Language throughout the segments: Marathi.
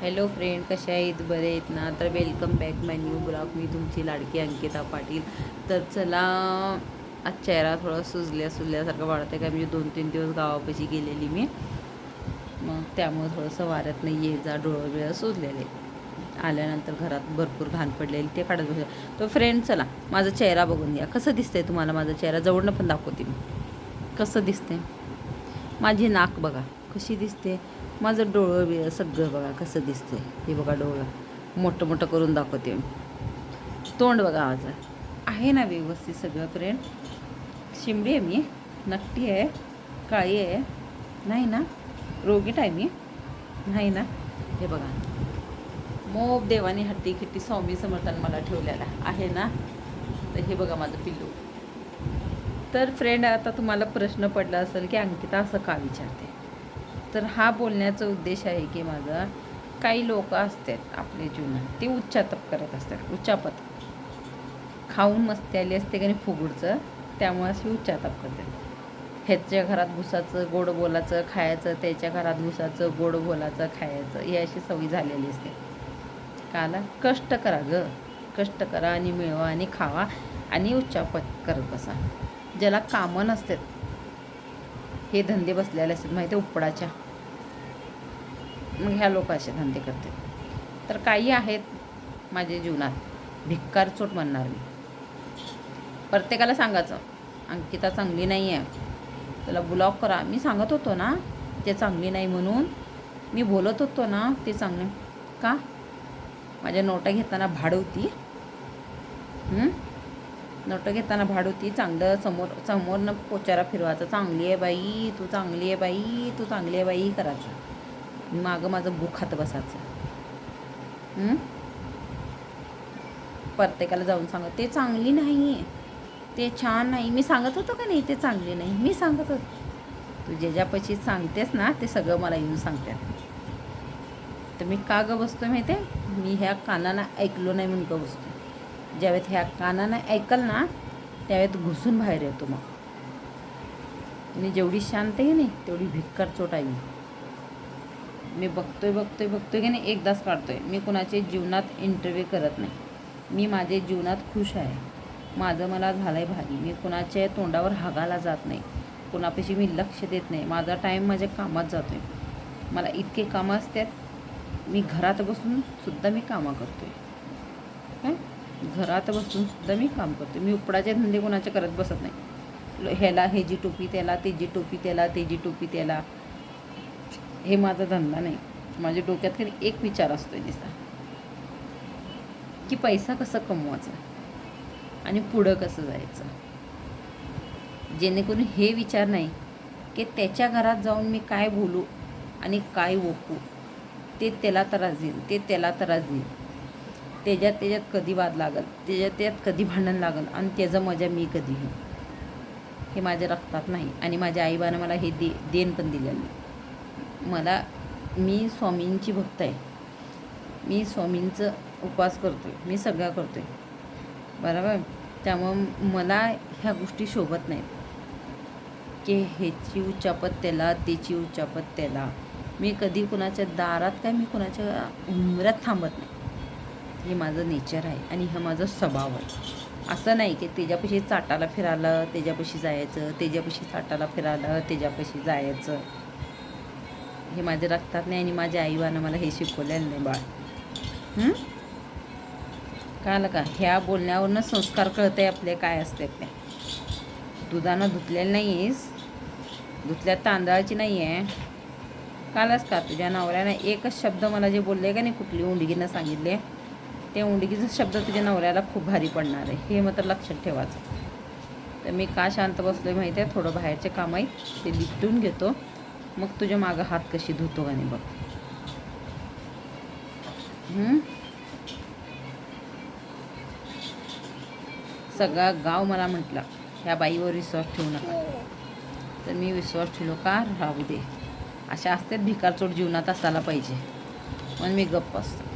हॅलो फ्रेंड कशा आहेत? बरे आहेत ना? तर welcome back my new blog मी तुमची लाडकी अंकिता पाटील. तर चला आज चेहरा थोडा सुजल्या सुजल्यासारखं वाढतं का? म्हणजे दोन तीन दिवस गावापाशी गेलेली मी. मग त्यामुळे थोडंसं वाऱ्यात नाही ये जा डोळं बिळं सुजलेले आल्यानंतर घरात भरपूर घाण पडलेली ते काढत बसले. तर फ्रेंड चला माझा चेहरा बघून घ्या. कसं दिसतंय तुम्हाला माझा चेहरा? जवळनं पण दाखवते मी. कसं दिसते माझी नाक बघा कशी दिसते? माझं डोळं बिळं सगळं बघा कसं दिसतंय. हे बघा डोळं. मोठं मोठं करून दाखवते मी. तोंड बघा माझं आहे ना व्यवस्थित सगळं फ्रेंड. शिमडी आहे मी. नक्टी आहे. काळी आहे. नाही ना? रोगीट आहे. मी नाही ना? हे बघा. मोब देवाने हट्टी खिट्टी स्वामी समर्थान मला ठेवलेला. आहे ना? तर हे बघा माझं पिल्लू. तर फ्रेंड आता तुम्हाला प्रश्न पडला असेल की अंकिता असं का विचारते? तर हा बोलण्याचा उद्देश आहे की माझा काही लोक असतात आपल्या जीवनात ते उच्चातप करत असतात उच्चापत. खाऊन मस्ती आली असते का नाही त्यामुळे अशी उच्चातप करतात. ह्याच्या घरात घुसाचं गोड बोलाचं खायचं त्याच्या घरात घुसाचं गोड बोलाचं खायचं ही अशी सवय झालेली असते. काला? कष्ट करा ग. कष्ट करा आणि मिळवा आणि खावा आणि उच्चापत करत बसा. ज्याला कामं नसतात हे धंदे बसलेले असतात माहिती आहे उपडाच्या. मग ह्या लोक असे धंदे करते तर काही आहेत माझ्या जीवनात. भिक्कार चोट म्हणणार मी. प्रत्येकाला सांगायचं अंकिता चांगली नाही आहे. त्याला ब्लॉक करा. मी सांगत होतो ना ते चांगली नाही म्हणून मी बोलत होतो ना ते चांगले का? माझ्या नोटा घेताना भाड होती. नोटं घेताना भाडवती चांगलं समोर समोरनं पोचारा फिरवायचं. चांगली आहे बाई तू चांगली आहे बाई तू चांगली आहे बाई करायचं. मागं माझं बुक खात बसायचं. प्रत्येकाला जाऊन सांगत ते चांगली नाही आहे ते छान नाही. मी सांगत होतो का नाही ते चांगली नाही. मी सांगत होतो तू ज्याच्यापाशी सांगतेस ना ते सगळं मला येऊन सांगतात. तर मी का ग बसतो माहिती आहे मी ह्या कानानं ऐकलो नाही म्हणून का बसतो ज्यावेळेत ह्या कानानं ऐकल ना त्यावेळेत घुसून बाहेर येतो मग. आणि जेवढी शांत आहे नाही तेवढी भिक्कार चोट आहे. मी बघतोय बघतोय बघतोय की नाही एकदाच काढतोय. मी कुणाच्या जीवनात इंटरव्ह्यू करत नाही. मी माझ्या जीवनात खुश आहे. माझं मला झालं आहे भारी मी कुणाच्या तोंडावर हागाला जात नाही. कुणापाशी मी लक्ष देत नाही. माझा टाईम माझ्या कामात जातो आहे मला इतके कामं असतात. मी घरात बसून सुद्धा मी कामं करतो आहे काय घरात बसून सुद्धा मी काम करतो मी उपडाचे धंदे कोणाचे करत बसत नाही. ह्याला हे जी टोपी त्याला ते जी टोपी त्याला ते जी टोपी त्याला. हे माझा धंदा नाही. माझ्या डोक्यात कधी एक विचार असतो दिसा की पैसा कसं कमवायचा? आणि पुढं कसं जायचं? जेणेकरून हे विचार नाही की त्याच्या घरात जाऊन मी काय बोलू आणि काय ओकू ते त्याला त्रास देईल ते त्याला त्रास देईल त्याच्यात त्याच्यात कधी वाद लागल त्याच्यात त्याच्यात कधी भांडण लागल आणि त्याचं मजा मी कधी घेऊ हे माझ्या रक्तात नाही आणि माझ्या आईबानं मला हे दे देण पण दिलेलं नाही. मला मी स्वामींची भक्त आहे. मी स्वामींचं उपवास करतो आहे मी सगळं करतो आहे बरोबर? त्यामुळं मला ह्या गोष्टी शोभत नाहीत. की ह्याची उच्चापत त्याला त्याची उच्चापत त्याला मी कधी कुणाच्या दारात काय मी कुणाच्या उमऱ्यात थांबत नाही. हे माझं नेचर आहे आणि हा माझा स्वभाव आहे. असं नाही की त्याच्यापाशी चाटाला फिरायला त्याच्यापाशी जायचं त्याच्यापाशी चाटाला फिरायला त्याच्यापाशी जायचं. हे माझ्या रक्तात नाही आणि माझ्या आईबानं मला हे शिकवलेलं नाही. बाळ? कळालं का? ह्या बोलण्यावरनं संस्कार कळत आहे आपले काय असते ते. दुधानं धुतलेलं नाही आहेस धुतल्या तांदळाची नाही आहे कालच का? तुझ्या नवऱ्यानं एकच शब्द मला जे बोलले का नाही कुठली उंडगीनं सांगितले ते उंडगीचा शब्द तुझ्या नवऱ्याला खूप भारी पडणार आहे. हे मात्र लक्षात ठेवायचं. तर मी का शांत बसलो आहे माहिती आहे थोडं बाहेरचे काम आहे ते लिपटून घेतो. मग तुझ्या मागं हात कशी धुतो का नाही बघ सगळा गाव मला म्हटलं ह्या बाईवर विश्वास ठेवू नका. तर मी विश्वास ठेवलो का राहू दे. अशा असतात भिकारचोट जीवनात असायला पाहिजे. म्हणून मी गप्प असतो.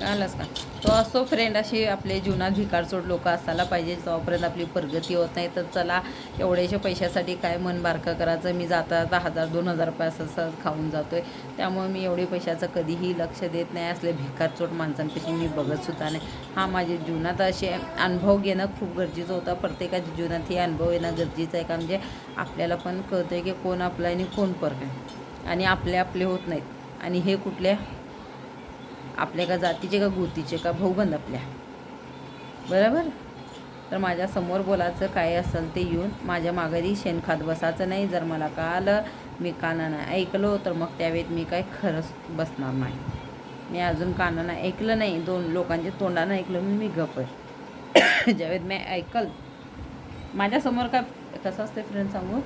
कळालंच का तो असो फ्रेंड असे आपले जीवनात भिकारचोट लोक असायला पाहिजे. जोपर्यंत आपली प्रगती होत नाही तर चला एवढ्याशा पैशासाठी काय मन बारकं करायचं? मी जाता जाता हजार दोन हजार रुपये असं खाऊन जातो आहे त्यामुळे मी एवढे पैशाचं कधीही लक्ष देत नाही. असले भिकारचोट माणसांपेक्षा मी बघतसुद्धा नाही. हा माझ्या जीवनात असे अनुभव घेणं खूप गरजेचं होतं. प्रत्येकाच्या जीवनात हे अनुभव येणं गरजेचं आहे. का म्हणजे आपल्याला पण कळतं आहे की कोण आपलं आणि कोण पर आहे. आणि आपले आपले होत नाहीत. आणि हे कुठल्या आपल्या का जातीचे का गोतीचे का भाऊबंद आपल्या. बरोबर? तर माझ्यासमोर बोलायचं काय असेल ते येऊन माझ्या माघारी शेणखात बसायचं नाही. जर मला कळालं मी कानानं ऐकलो तर मग त्यावेळेत मी काय खरंच बसणार नाही. मी अजून कानानं ऐकलं नाही. दोन लोकांच्या तोंडानं ऐकलं म्हणून मी गप आहे. ज्यावेळेत मी ऐकल माझ्यासमोर काय कसं असते फ्रेंड सांगू?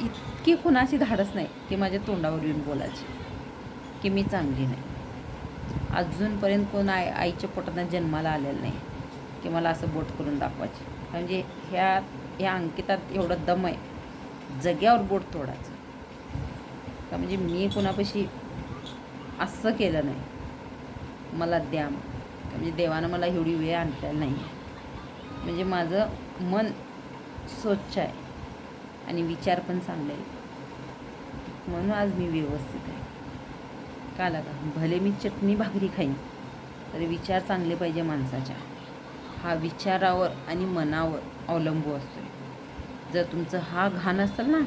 इतकी कुणाची धाडस नाही की माझ्या तोंडावर येऊन बोलायची. की मी चांगली नाही. अजूनपर्यंत कोण आई आईच्या पोटात जन्माला आलेलं नाही की मला असं बोट करून दाखवायचे. म्हणजे ह्या ह्या अंकितात एवढं दम आहे जग्यावर बोट तोडायचं. का म्हणजे मी कोणापाशी असं केलं नाही. मला द्या म्हणजे देवानं मला एवढी वेळ आणलेला नाही म्हणजे माझं मन स्वच्छ आहे. आणि विचार पण चांगले म्हणून आज मी व्यवस्थित आहे. का लागा? भले मी चटणी भाकरी खाईन तरी विचार चांगले पाहिजे माणसाच्या. हा विचारावर आणि मनावर अवलंबून असतो जर तुमचं हा घाण असेल ना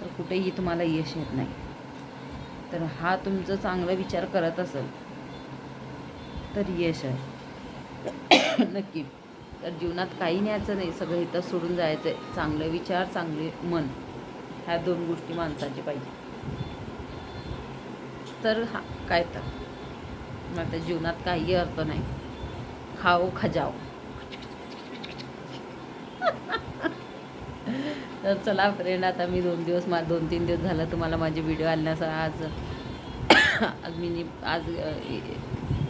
तर कुठेही तुम्हाला यश येत नाही. तर हा तुमचं चांगला विचार करत असेल तर यश आहे. नक्की. तर जीवनात काही न्यायचं नाही सगळं इथं सोडून जायचं आहे चांगले विचार चांगले मन ह्या दोन गोष्टी माणसाचे पाहिजे. तर हा काय तर. मग आता जीवनात काही अर्थ नाही. खाओ खजाओ. तर चला फ्रेंड आता मी दोन दिवस मा दोन तीन दिवस झालं तुम्हाला माझे व्हिडिओ आणण्याचा आज आज मी आज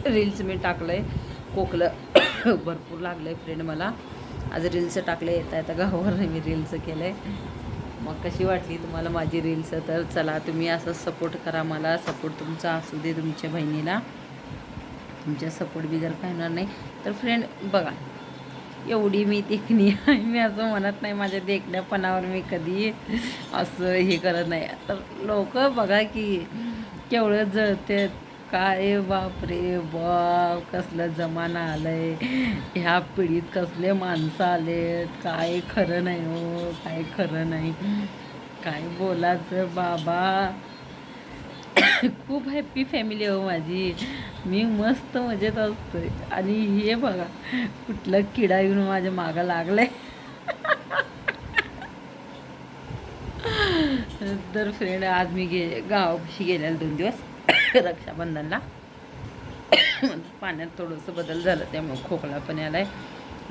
रील्स मी टाकलं आहे कोकलं भरपूर लागलं आहे फ्रेंड मला. आज रील्स टाकले येता येता गावावर मी रील्स केलं आहे मग कशी वाटली तुम्हाला माझी रील्स तर चला तुम्ही असं सपोर्ट करा मला. सपोर्ट तुमचा असू दे तुमच्या बहिणीला. तुमच्या सपोर्ट बिगर जर काय होणार नाही. तर फ्रेंड बघा एवढी मी देखणी आहे. मी असं म्हणत नाही माझ्या देखण्यापणावर मी कधी असं हे करत नाही. तर लोक बघा की केवढं जळते काय बापरे बाप कसलं जमाना आलाय. ह्या पिढीत कसले माणसं आलेत काय खरं नाही हो काय खरं नाही. काय बोलायचं बाबा. खूप हॅप्पी फॅमिली हो माझी. मी मस्त मजेत असते आणि हे बघा कुठलं किडा येऊन माझ्या मागं लागलंय. तर फ्रेंड आज मी गे गावापाशी गेलेला दोन दिवस. रक्षाबंधनला. पाण्यात थोडंसं बदल झालं त्यामुळे खोकला पण आलाय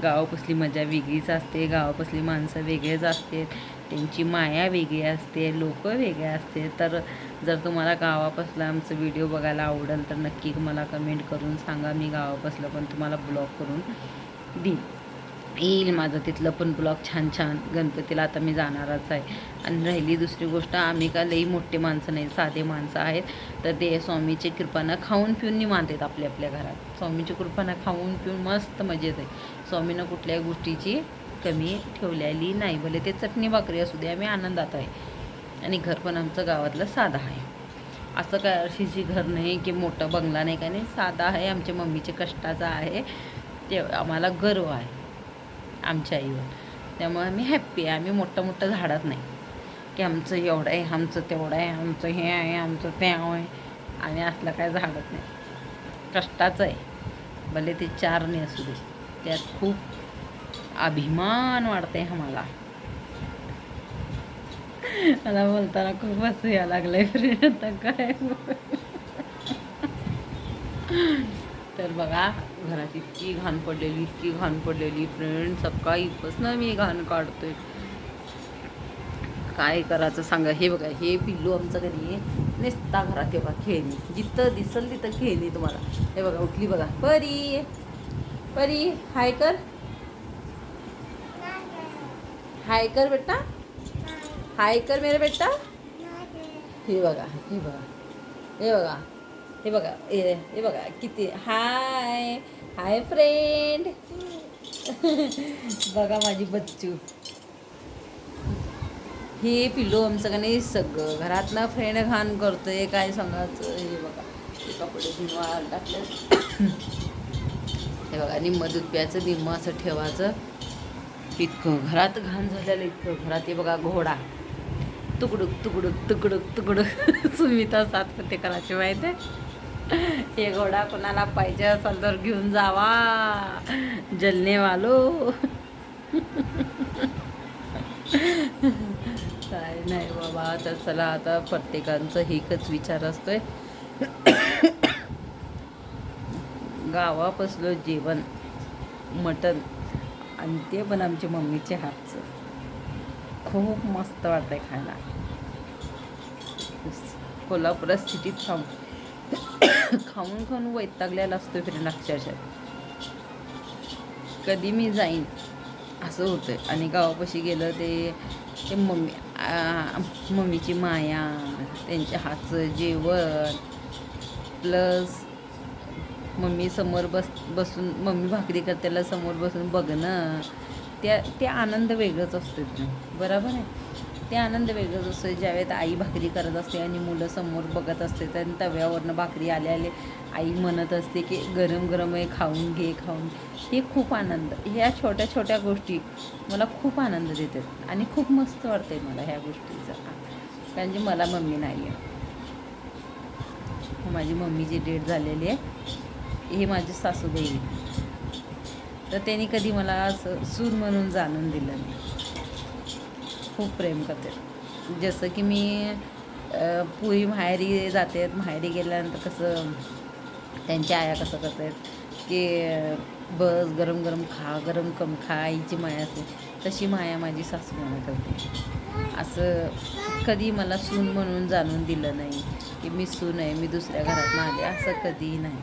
गावापासली मजा वेगळीच असते गावापासली माणसं वेगळेच असते त्यांची माया वेगळी असते लोक वेगळे असते. तर जर तुम्हाला गावापासला आमचं व्हिडिओ बघायला आवडेल तर नक्की मला कमेंट करून सांगा. मी गावापासलं पण तुम्हाला ब्लॉग करून देईन. येईल माझं तिथलं पण ब्लॉग छान छान. गणपतीला आता मी जाणारच आहे. आणि राहिली दुसरी गोष्ट आम्ही का लई मोठे माणसं नाही साधे माणसं आहेत. तर ते स्वामीची कृपानं खाऊन पिऊन निवांत आहेत आपल्या आपल्या घरात. स्वामीची कृपानं खाऊन पिऊन मस्त मजेत आहे. स्वामीनं कुठल्याही गोष्टीची कमी ठेवलेली नाही. भले ते चटणी भाकरी असू दे आम्ही आनंदात आहे. आणि घर पण आमचं गावातलं साधं आहे. असं काय अशीची घर नाही की मोठं बंगला नाही का नाही साधा आहे. आमच्या मम्मीच्या कष्टाचा आहे. ते आम्हाला गर्व आहे. आमच्या आईवर. त्यामुळे आम्ही हॅप्पी आहे. आम्ही मोठं मोठं झाडत नाही. की आमचं एवढं आहे आमचं तेवढं आहे आमचं हे आहे आमचं ते आहे. आम्ही असलं काय झाडत नाही. कष्टाचं आहे. भले ते चारणे असू दे. त्यात खूप अभिमान वाटते आम्हाला. मला बोलताना खूप असं या आहे फ्रेंड आता काय तर बघा घरात इतकी घाण पडलेली इतकी घाण पडलेली. फ्रेंड सकाळीपासून मी घाण काढतोय. काय करायचं सांगा? हे बघा हे पिल्लू आमचं घरी नेसता घरात हे बघा खेळणी. जिथं दिसल तिथं खेळणी तुम्हाला. हे बघा उठली बघा. परी परी हाय कर. हाय कर बेटा. हाय कर मेरे बेटा. हे बघा हे बघा. हे बघा. हे बघा हे हे बघा किती हाय हाय फ्रेंड बघा माझी बच्चू. हे पिलो आमचं का नाही सगळं. घरात ना फ्रेंड घाण करतोय काय सांगायचं हे बघा. हे कपडे धुवा टाकले हे बघा निम्म दूध प्यायचं निम्म असं ठेवायचं. इतकं घरात घाण झालेलं इतकं घरात हे बघा घोडा. तुकडुक तुकडुक तुकडुक तुकडुक. सुमिता सात ते करायची माहिती आहे हे घोडा कोणाला पाहिजे असेल तर घेऊन जावा. जलनेवालो. काय नाही बाबा तर चला आता प्रत्येकांचं एकच विचार असतोय. गावापासलं जेवण मटण आणि ते पण आमच्या मम्मीचे हातचं. खूप मस्त वाटतंय खायला. कोल्हापुरात सिटीत थांब. खाऊन खाऊन वैतागलेला असतो फ्रेंड अक्षरशः. कधी मी जाईन असं होतं आणि गावापाशी गेलं ते ते मम्मी मम्मीची माया त्यांच्या हातचं जेवण प्लस मम्मी समोर बस बसून मम्मी भाकरी करतेला समोर बसून बघणं त्या ते आनंद वेगळंच असतो बरोबर आहे? ते आनंद वेगळंच असतो. ज्यावेळेत आई भाकरी करत असते आणि मुलं समोर बघत असते आणि तव्यावरनं भाकरी आले आले आई म्हणत असते की गरम गरम आहे खाऊन घे खाऊन घे. हे खूप आनंद. ह्या छोट्या छोट्या गोष्टी मला खूप आनंद देतात आणि खूप मस्त वाटते मला ह्या गोष्टीचा. कारण की मला मम्मी नाही आहे माझी मम्मीची डेट झालेली आहे हे माझी सासूबाई. तर त्यांनी कधी मला असं सून म्हणून जाणून दिलं नाही. खूप प्रेम करते. जसं की मी अ, पुरी माहेरी जाते माहेरी गेल्यानंतर कसं त्यांच्या आया कसं करतात की बस गरम गरम खा गरम कम खा आईची माया असते तशी माया माझी सासू मला होती असं कधी मला सून म्हणून जाणून दिलं नाही की मी सून आहे मी दुसऱ्या घरात आले असं कधीही नाही.